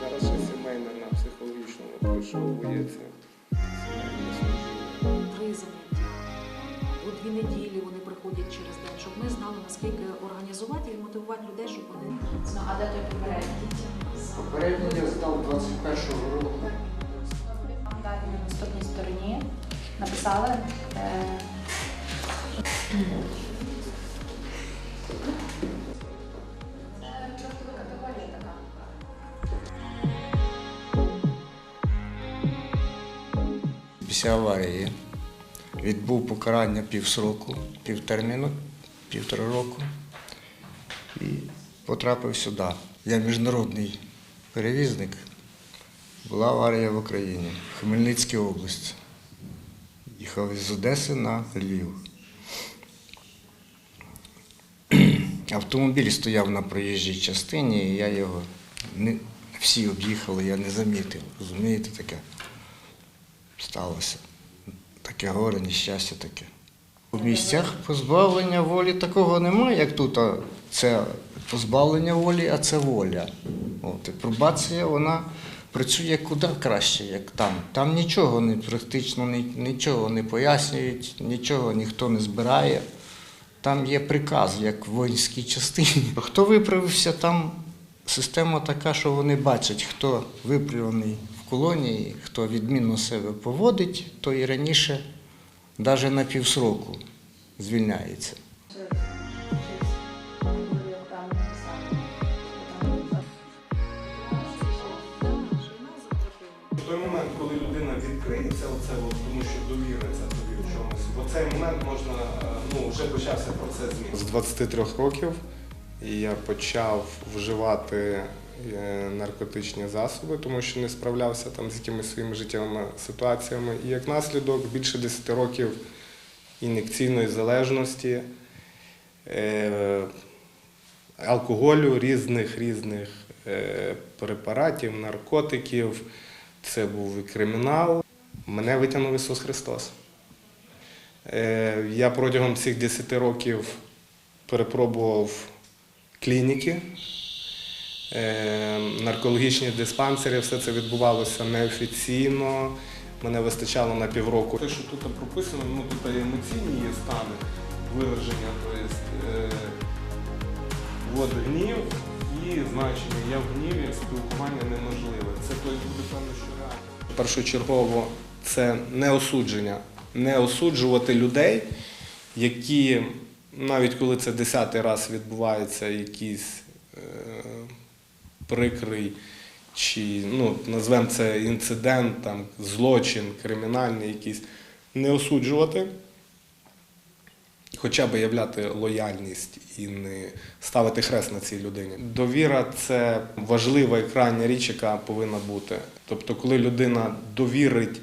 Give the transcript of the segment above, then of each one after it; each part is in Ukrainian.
Зараз ще сімейна на психологічному пришовується. Три заняття. У дві неділі вони приходять через день, щоб ми знали, наскільки організувати і мотивувати людей, щоб вони а де той попередній? Попередній я здав 21-го року. На наступній стороні написали. Е, Після аварії відбув покарання півсроку, півтерміну, півтора року і потрапив сюди. Я міжнародний перевізник. Була аварія в Україні, Хмельницькій області. Їхав із Одеси на Львів. Автомобіль стояв на проїжджій частині, і я його не всі об'їхали, я не замітив. Розумієте таке? сталося. Таке горе, нещастя таке. У місцях позбавлення волі такого немає, як тут. а Це позбавлення волі, а це воля. От, і пробація, вона працює куди краще, як там. Там нічого не практично нічого не пояснюють, нічого ніхто не збирає. Там є приказ, як в воїнській частині. Хто виправився, там система така, що вони бачать, хто виправлений в колонії, хто відмінно себе поводить, то і раніше, навіть на півсроку, звільняється. Цей момент можна, е, ну, вже почався процес змін. З 23 років я почав вживати е, наркотичні засоби, тому що не справлявся там з якимись своїми життєвими ситуаціями. І як наслідок більше 10 років ін'єкційної залежності, е, алкоголю, різних різних препаратів, наркотиків. Це був і кримінал. Мене витягнув Ісус Христос. Е, Я протягом цих 10 років перепробував клініки, е, наркологічні диспансери, все це відбувалося неофіційно. Мене вистачало на півроку. Те, що тут прописано, ну тут емоційні є стани вираження, тобто е, гнів і значення я в гніві, спілкування неможливе. Це тобто буде певно, що реально. Першочергово це не осудження, не осуджувати людей, які навіть коли це десятий раз відбувається якийсь е, прикрий чи ну, назвемо це інцидент, там, злочин, кримінальний якийсь, не осуджувати, хоча б являти лояльність і не ставити хрест на цій людині. Довіра це важлива і крайня річ, яка повинна бути. Тобто, коли людина довірить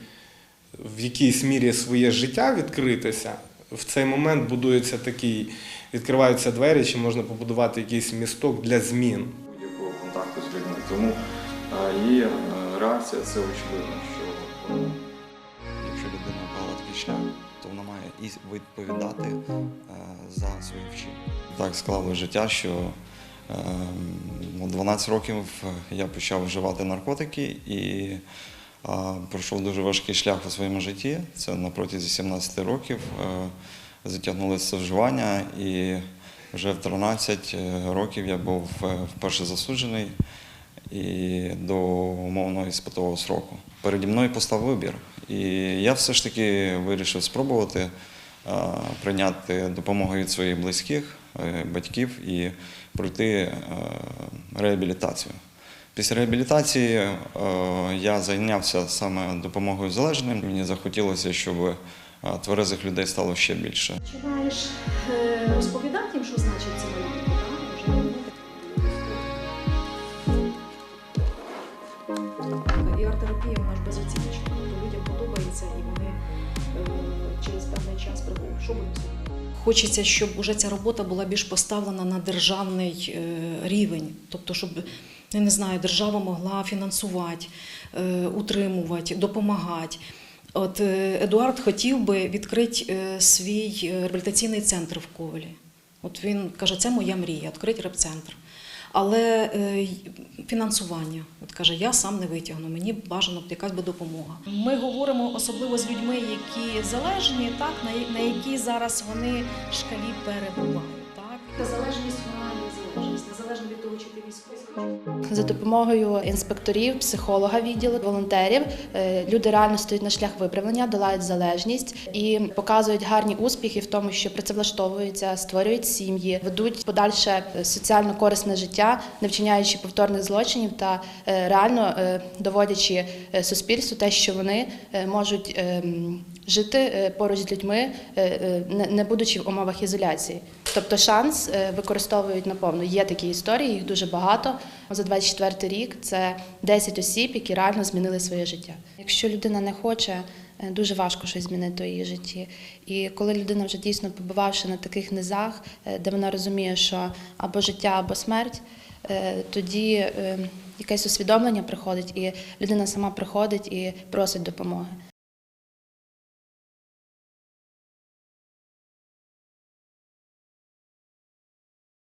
в якійсь мірі своє життя відкритися, в цей момент будується такий, відкриваються двері, чи можна побудувати якийсь місток для змін. будь-якого контакту з людьми. Тому е, її е, реакція це очевидно, що е, Якщо людина обрала такий шлях, то вона має і відповідати е, за свої вчинки. Так склалося життя, що е, ну, 12 років я почав вживати наркотики і е, пройшов дуже важкий шлях у своєму житті. Це на протязі 17 років е, затягнулося вживання, і вже в 13 років я був е, вперше засуджений і до умовного іспитового сроку. Переді мною постав вибір. І я все ж таки вирішив спробувати е, прийняти допомогу від своїх близьких, е, батьків і пройти е, реабілітацію. Після реабілітації е, я зайнявся саме допомогою залежним. Мені захотілося, щоб е, тверезих людей стало ще більше. починаєш е, розповідати їм, що значить це І арт-терапія вона ж безоціночна. Тобто людям подобається і вони через певний час приходять. Що зробити? Хочеться, щоб уже ця робота була більш поставлена на державний рівень, тобто, щоб я не знаю, держава могла фінансувати, е, утримувати, допомагати. От е, Едуард хотів би відкрити е, свій реабілітаційний центр в Ковелі. От він каже, це моя мрія, відкрити реп-центр. Але е, фінансування, от каже, я сам не витягну, мені бажано б якась би допомога. Ми говоримо особливо з людьми, які залежні, так на, я- на якій зараз вони шкалі перебувають. Так? Залежність вона залежність, незалежно від того, чи ти військовий. За допомогою інспекторів, психолога відділу, волонтерів е, люди реально стоять на шлях виправлення, долають залежність і показують гарні успіхи в тому, що працевлаштовуються, створюють сім'ї, ведуть подальше е, соціально корисне життя, не вчиняючи повторних злочинів та е, реально доводячи суспільству те, що вони можуть жити поруч з людьми, не- будучи в умовах ізоляції. Тобто шанс використовують наповну. Є такі історії, їх дуже багато. За 24 рік це 10 осіб, які реально змінили своє життя. Якщо людина не хоче, е, дуже важко щось змінити у її житті. І коли людина вже дійсно побувавши на таких низах, е, де вона розуміє, що або життя, або смерть, е, тоді якесь усвідомлення приходить, і людина сама приходить і просить допомоги.